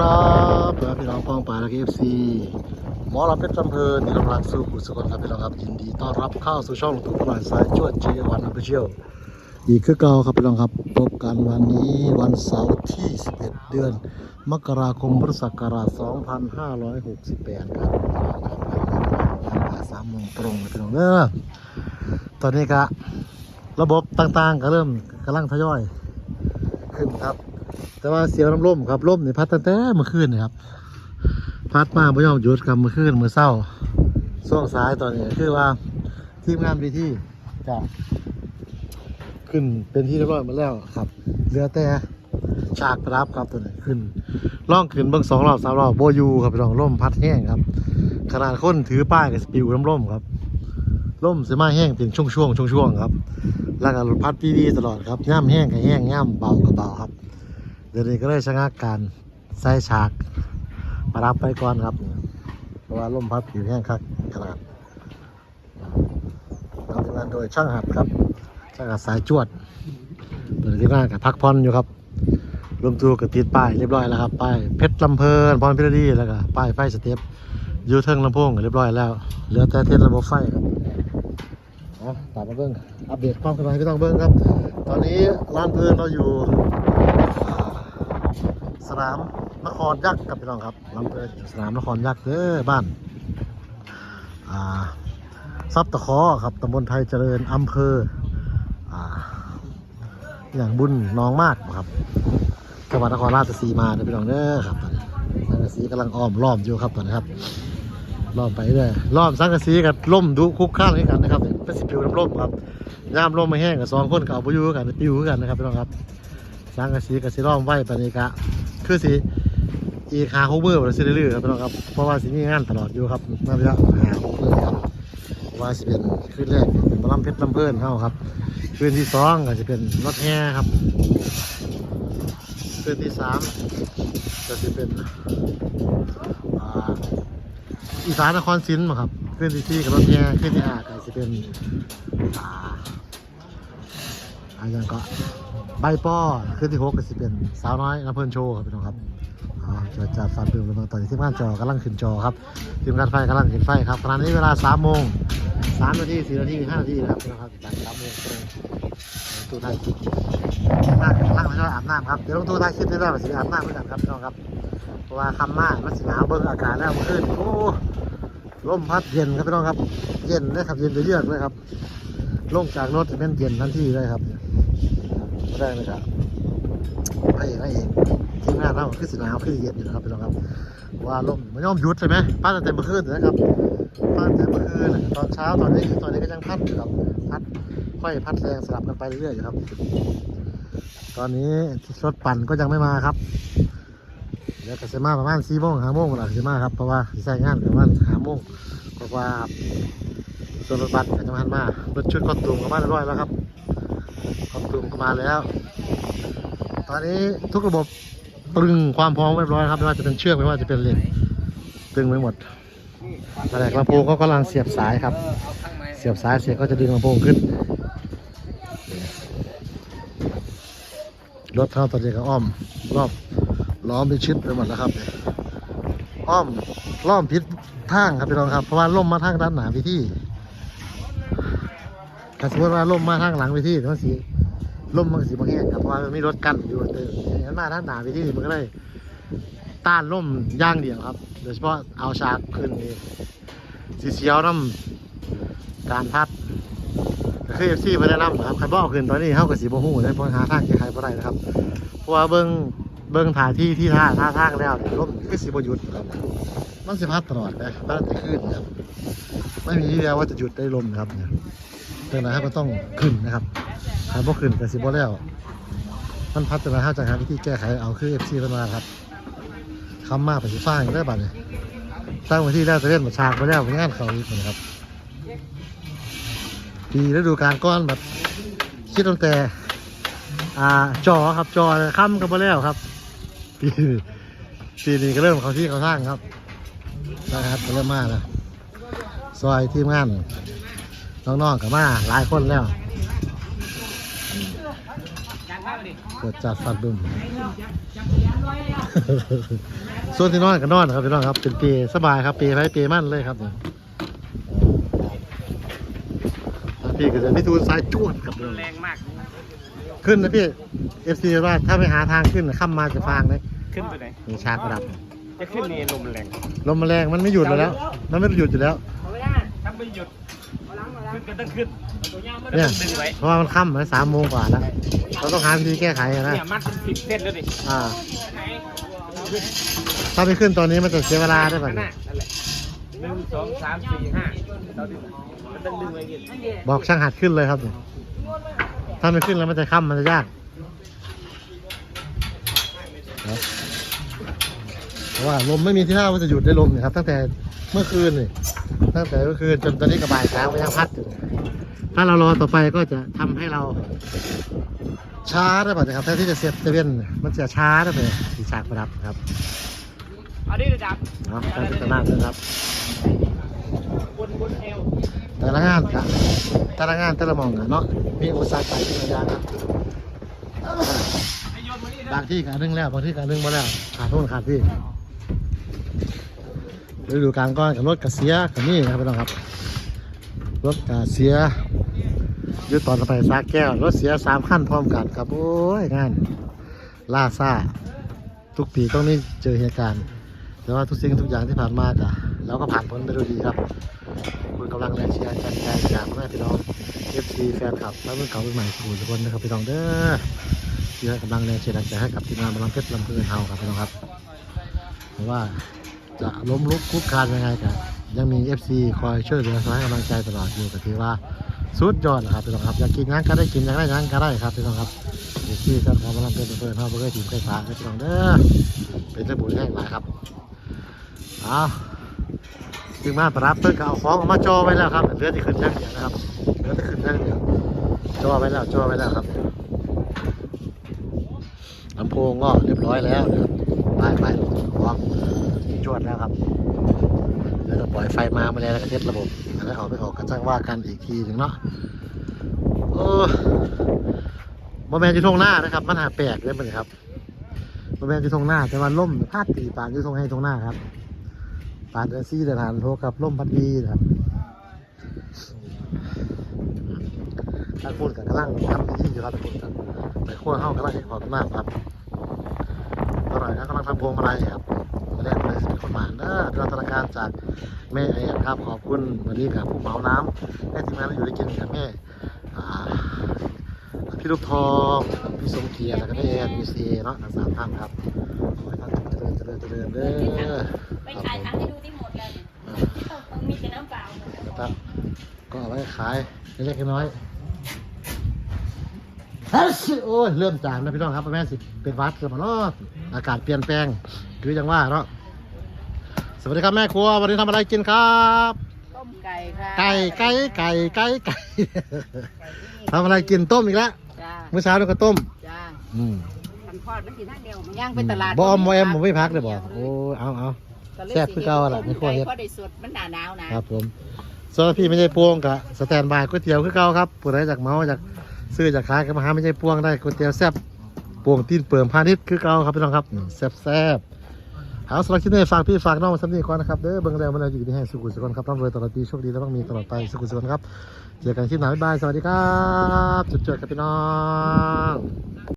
ครับเพื่อนพี่น้องป้องปลายและเอฟซีหมอลำเพชรลำเพลินที่กำลังสู้ผู้สกลครับพี่น้องครับยินดีต้อนรับเข้าสู่ช่องตู่พลายสายจวดเจวันอัพเชียลอีกคือเก่าครับพี่น้องครับพบกันวันนี้วันเสาร์ที่ 11 เดือน มกราคมพุทธศักราช 2568 ครับสามโมงตรงเลยพี่น้องเด้อตอนนี้ก็ระบบต่างๆก็เริ่มกำลังทยอย ขึ้นครับ แต่ว่าเสียวน้ำร่มครับร่มนี่พัดตั้งแต่เมื่อคืนนี่ครับ พัดมาไม่ยอมหยุดครับเมื่อคืนเมื่อเศร้าช่วงสายตอนนี้คือว่าทีมงานวิธีจะขึ้นเป็นที่เรียบร้อยมาแล้วครับเหลือแต่ฉากประดับครับตัวนี้ขึ้นล่องขึ้นเบื้องสองรอบสามรอบโบยูครับพี่น้องร่มพัดแห้งครับ ขนาดคนถือป้ายกับสปิวน้ำร่มครับร่มเสียมาแห้งเป็นช่วงช่วงช่วงช่วงๆครับ แล้วก็พัดดีๆตลอดครับย่ำแห้งกับแห้งย่ำเบากับเบาครับ เดี๋ยวนี้ก็เลยชะงักการใส่ฉากปรับไปก่อนครับ เพราะว่าลมพัดผิวแห้งคักขนาดทำงานโดยช่างหัดครับช่างหัดสายจวดเปิดที่หน้ากับพักผ่อนอยู่ครับรวมตัวกับติดป้ายเรียบร้อยแล้วครับป้ายเพชรลำเพลินพรพิรดีแล้วก็ป้ายไฟสเต็ปยูเทิงลำโพงเรียบร้อยแล้วเหลือแต่เทสระบบไฟครับอ๋อตามมาเบิ้งอัปเดตความเคลื่อนไหวพี่ต้องเบิ้งครับ ตอนนี้ร้านเพลินเราอยู่ สนามนครยักษ์ครับพี่น้องครับลำเพลินอยู่สนามนครยักษ์เด้อบ้านอ่าซับตะคอครับตำบลไทยเจริญอำเภออ่าอย่างบุญน้องมากครับจังหวัดนครราชสีมาเด้อพี่น้องเด้อครับตอนนี้สังกะสีกำลังอ้อมล้อมอยู่ครับตอนนี้ครับล้อมไปเรื่อยล้อมสังกะสีกับล่มดูคุกข้างให้กันนะครับเป็นสิบปิวน้ำล่มครับย่ามล่มไม่แห้งกับสองคนกับเอาไปอยู่กันปิวกันนะครับพี่น้องครับสังกะสีกับสีล้อมไว้ปานนี้กะ คือสีอีกหาโคเวอร์เราสิเรื่อยๆครับพี่น้องครับเพราะว่าสิมีงานตลอดอยู่ครับน่าจะหาโคเวอร์ครับว่าสิเป็นคืนแรกเป็นบะลำเพชรลำเพลินเท่าครับคืนที่สองก็จะเป็นรถแห่ครับคืนที่สามก็จะเป็นอีสานนครศรีมาครับคืนที่สี่กับรถแห่คืนที่ห้าก็จะเป็น อาอะไรย่างก็ใบป้อขึ้นที่หกก็สิเป็นสาวน้อยน้ำเพลินโชว์ครับพี่น้องครับอ่าจะจัดฟันเปลือกตอนนี้ทีมงานจอกำลังขึ้นจอครับทีมงานไฟกำลังขึ้นไฟครับขณะนี้เวลาสามโมงสามนาทีสี่นาทีห้านาทีนะครับพี่น้องครับจากสามโมงตรงตู้ไทยคิดล่าล่างไม่ใช่อาบน้ำครับเดี๋ยวลงตู้ไทยคิดได้แล้วสิอาบน้ำเหมือนกันครับพี่น้องครับเพราะว่าคำมากมันสิหนาวเบิ่งอากาศแล้วเมื่อคืนโอ้ลมพัดเย็นครับพี่น้องครับ เย็นเลยครับเย็นเยือกเลยครับลงจากรถเป็นเย็นทันทีเลยครับ ไม่ได้เลยครับไม่ไม่เองทีมงานเราคือสนาวคือเย็นอยู่นะครับพี่น้องครับ ว่าลมมันย่อมหยุดใช่ไหมป้าตั้งแต่เมื่อคืนนะครับป้าตั้งแต่เมื่อคืนตอนเช้าตอนนี้ตอนนี้ก็ยังพัดอยู่ครับพัดค่อยพัดแรงสลับกันไปเรื่อยๆอยู่ครับ ตอนนี้รถปั่นก็ยังไม่มาครับเดี๋ยวก็จะมาประมาณสี่โมงห้าโมงหลังจะมาครับเพราะว่าใช้งานประมาณห้าโมงกว่าๆครับส่วนรถบัสก็จะมาทันมา รถชุดคอสตูมก็มาเรียบร้อยแล้วครับ คอมตูมก็มาแล้ว ตอนนี้ทุกระบบตรึงความพร้อมเรียบร้อยครับไม่ว่าจะเป็นเชือกไม่ว่าจะเป็นเหล็กตึงไว้หมดแผนกลำโพงก็กำลังเสียบสายครับ เสียบสายเสียบก็จะดึงลำโพงขึ้นรถเท่าตอนนี้ก็อ้อมรอบล้อมไปชิดไปหมดแล้วครับเนี่ยอ้อมล้อมพิษทางครับพี่น้องครับเพราะว่าล่มมาทางด้านหนาพิธี ถ้าสมมติว่าล่มมาทางหลังพิธีมันสีล่มมันสีบางแห้งครับเพราะว่ามันมีรถกั้นอยู่เติมงั้นมาทางหนาพิธีมันก็เลยต้านล่มย่างเดียวครับ โดยเฉพาะเอาฉากขึ้นนี่สีเสียวน้ำการพัดก็คือเอฟซีมาแนะนำนะครับใครบอกขึ้นตอนนี้เขากับสีโมหูได้เพราะหาทางแก้ไขบ่ได้นะครับเพราะว่าเบิ้งเบิ้งถ่ายที่ที่ท่าท่าทางแล้วเนี่มคือสีบหยุดครับมันสิพัดตลอดนะบ้านจะขึ้นนะครับไม่มีที่เดียวว่าจะหยุดได้ลมนะครับเนี่ย ดังนั้นเราก็ต้องขึ้นนะครับหาบ่ขึ้นแต่สิบ่แล้วมันพัฒนาห้าจากหาวิธีแก้ไขเอาคือเอฟซีมาครับคำมากไปสิฟ้างได้บัดเนี่ยตั้งไว้ที่แล้จะเล่นมาฉากไปแล้วเป็นงานเขาอีกนะครับปีฤดูกาลก้อนแบบคิดตั้งแต่อ่าจอครับจอค่ำกันมาแล้วครับปีนี้ปีนี้ก็เริ่มเขาที่เขาทางครับนะครับก็เริ่มมาแล้วซอยทีมงาน น้องๆกับมาหลายคนแล้วเกิดจัดฟัดบึมส่วนที่นอนก็นอนครับพี่น้องครับเป็นเปรสบายครับเปรไปเปรมั่นเลยครับเนี่ยแล้วพี่ก็จะพี่ทูนสายจวดครับพี่น้องแรงมาก ขึ้นนะพี่เอฟซีว่าถ้าไปหาทางขึ้นน่ะข้ามมาจะฟางเลยขึ้นไปไหนมีชากระดับจะขึ้นนี่ลมแรงลมแมลงมันไม่หยุดแล้ว มันไม่หยุดอยู่แล้วถ้าไม่หยุด ขึ้นก็ต้องขึ้นตัวย่างไม่เนี่ต้ยองดึงไว้เพราะว่ามันค่ำแล้วสามโมงกว่าแล้วเราต้องหาวิธีแก้ไขอะนะเนี่ยมัดเป็นสิบเส้นแล้วดิอ่า ถ้าไปขึ้นตอนนี้มันจะเสียเวลาได้ป่ะนั่นน่ะนั่นแหละหนึ่งสองสามสี่ห้าเราดึงมันต้องดึงไว้อย่างนี้บอกช่างหัดขึ้นเลยครับเนี่ยถ้าไม่ขึ้นแล้วมันจะค่ำมันจะยากนะเพราะว่าลมไม่มีที่ท่าว่าจะหยุดได้ลมเนี่ยครับ ตั้งแต่เมื่อคืนนี่ ตั้งแต่เมื่อคืนจนตอนนี้กระบายเช้าก็ยังพัดอยู่ถ้าเรารอต่อไปก็จะทำให้เรา ช้าได้ป่ะนะครับแทนที่จะเสียบเซเว่นมันจะช้าได้ไปสีฉากประดับครับอันนี้ระดับเนาะการพัฒนาด้วยครับบนบนเอวแต่ละงานครับแต่ละงานแต่ละหมองอะเนาะมีอุตสาหกรรมที่ระยางครับไอโยนมานี่นะบางที่การนึงแล้วบางที่การนึงมาแล้วขาดทุนขาดที่ ฤดูกาลก้อนกับรถกระเสียกับนี่นะครับพี่น้องครับ รถกระเสียอยุตอนราไปซากแก้ว รถเสียสามขั้นพร้อมกันครับ โอ้ยงานล่าซ่า ทุกปีต้องมีเจอเหตุการณ์ แต่ว่าทุกสิ่งทุกอย่างที่ผ่านมากะเราก็ผ่านพ้นไปด้วยดีครับคุณกำลังแรงเชียร์กันใจจากแม่พี่น้อง FC แฟนคลับทั้งรุ่นเก่ารุ่นใหม่ทุกคนทุกคนนะครับพี่น้องเด้อที่ให้กำลังแรงเชียร์แรงใจให้กับทีมงานบอลลังเพชรลำพูนเฮาครับพี่น้องครับเพราะว่า จะล้มลุกคุกคานยังไงกันยังมี FC คอยช่วยเหลือให้กำลังใจตลอดอยู่ก็ถือว่าสุดยอดนะครับพี่น้องครับอยากกินยังก็ได้กินอยากได้ยังก็ได้ครับพี่น้องครับเอฟซีแฟนคลับบอลลังเพชรลำพูนเฮาเพื่อทีมไฟฟ้าครับพี่น้องเด้อเป็นเจ้าบุญแห่งหลายครับเอาจึงมาประรับเพื่อเอาของออกมาจอไว้แล้วครับเหลือที่ขึ้นอย่งเดียวนะครับเหลือที่ขึ้นอย่งเดียวจ่อไว้แล้วจ่อไว้แล้วครับลำโพงก็เรียบร้อยแล้วไปไปพร้อมจ วดแล้วครับเดี๋ยวจะปล่อยไฟมามาแล้วก็เทสระบบแล้วเอาไปออกกันจ้างว่ากันอีกทีหนึ่งเนาะโอ้บอแมนอยู่ทงหน้านะครับ มันหาแปลกเลยมันครับบอแมนอยู่ทงหน้า แต่ว่าล่มพาดตีปานอยู่ทงให้ทงหน้าครับปานเอซี่เดือนหันโทกับล่มพัดวีนะครับทางคุณกับกำลังทำพิธีอยู่ครับทุกคนครับไปขั้วเข้ากำลังให้ความมากครับตอนนี้กำลังทำพวงมาลัยครับ มาแรกเลยสิบคนหมานเด้อเป็นธนาคารจากแม่แอนครับขอบคุณวันนี้กับผู้เหมาน้ำให้ทีมงานเราอยู่ได้กินกับแม่พี่ลูกทองพี่สมเกียรติแล้วก็แม่แอนมีซีเนาะทั้งสามท่านครับขอให้ท่านเจริญเจริญเจริญเด้อไปขายทั้งให้ดูที่หมดเลยมีแต่น้ำเปล่าครับก็เอาไว้ขายเล็กๆน้อยๆฮัสโอ้ยเริ่มจามแล้วพี่น้องครับแม่สิเป็นวัดกันมาเนาะอากาศเปลี่ยนแปลง คืออย่างว่าเนาะสวัสดีครับแม่ครัววันนี้ทำอะไรกินครับต้มไก่ค่ะไก่ไก่ไก่ไก่ไก่ทำอะไรกินต้มอีกแล้วจ้าเมื่อเช้าเราก็ต้มจ้าอืมทำทอดมันกินทั้งเดียวมันย่างไปตลาดบอมบอแอมผมไม่พักเลยบอกโอ้เอาเอาแซ่บคือเก่าล่ะไม่ควรเฮ็ดเพราะได้สดมันหนาหนาวนะครับผมส่วนพี่ไม่ใช่พวงกับสแตนบายก๋วยเตี๋ยวคือเก่าครับผู้ใดจากเมาจากซื้อจากขายก็มาหาไม่ใช่พวงได้ก๋วยเตี๋ยวแซ่บพวงตีนเปิ่มพาณิชย์คือเก่าครับพี่น้องครับนี่แซ่บแซ่บ เอาสำหรับคลิปนี้ฝากพี่ฝากน้องมาสำนีก่อนนะครับเด้อเบิ้งแล้วมันเราอยู่ที่แห่งสุขุมสุขนครับร่ำรวยตลอดปีโชคดีและต้องมีตลอดไปสุขุมสุขนครับเจอกันคลิปหน้าบ๊ายบายสวัสดีครับจุดๆครับพี่น้อง